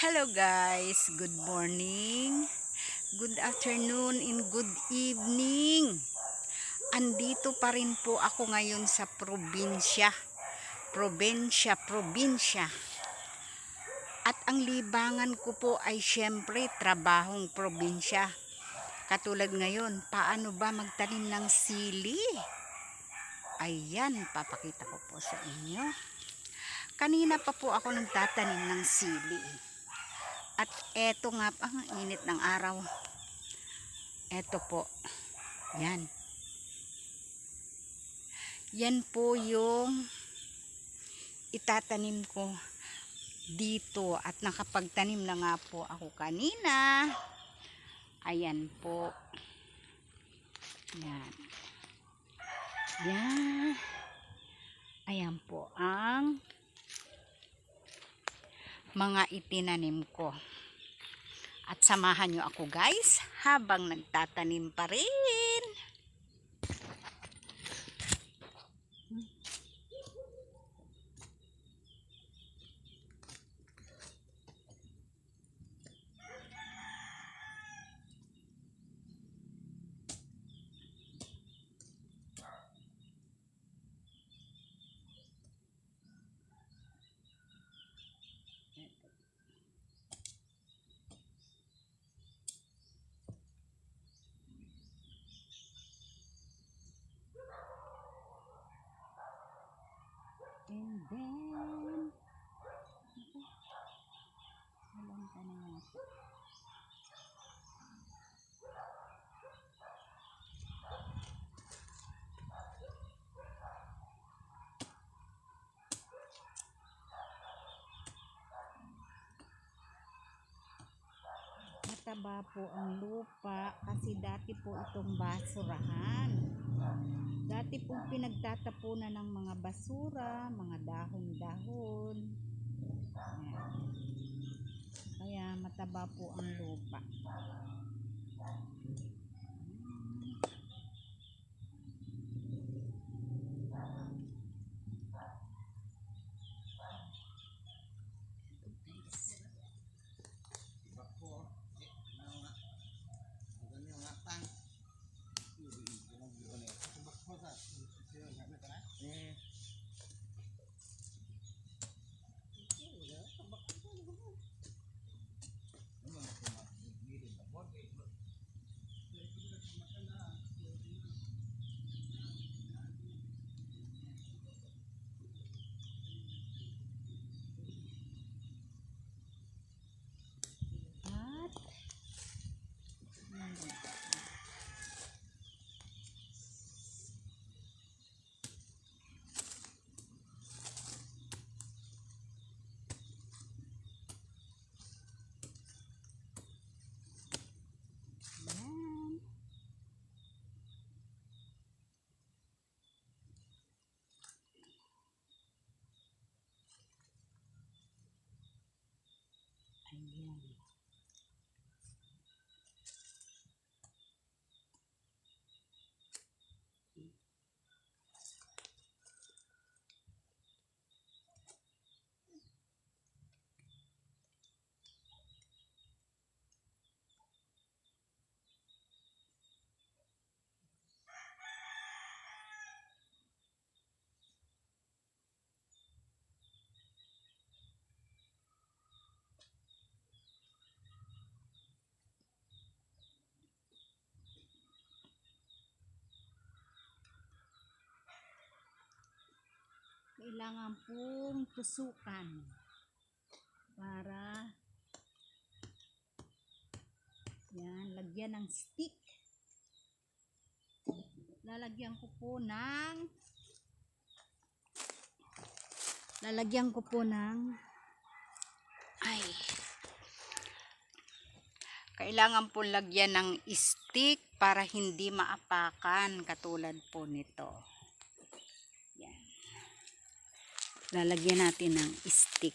Hello guys, good morning, good afternoon, and good evening. Andito pa rin po ako ngayon sa probinsya. Probinsya, probinsya. At ang libangan ko po ay syempre trabahong probinsya. Katulad ngayon, paano ba magtanim ng sili? Ayan, papakita ko po sa inyo. Kanina pa po ako nagtatanim ng sili. At eto nga, ang init ng araw. Eto po. Yan. Yan po yung itatanim ko dito at nakapagtanim na nga po ako kanina. Ayan po. Yan. Yan. Ayan po ang mga itinanim ko. At samahan nyo ako guys habang nagtatanim pa rin. And then, walang tanong natin. Mataba po ang lupa kasi dati po itong basurahan. Pong pinagtatapunan ng mga basura, mga dahon-dahon. Kaya mataba po ang lupa. Ayan. Kailangan pong tusukan para yan, lagyan ng stick. Lalagyan ko po ng lalagyan ko po ng ay kailangan po lagyan ng stick para hindi maapakan katulad po nito yan lalagyan natin ng stick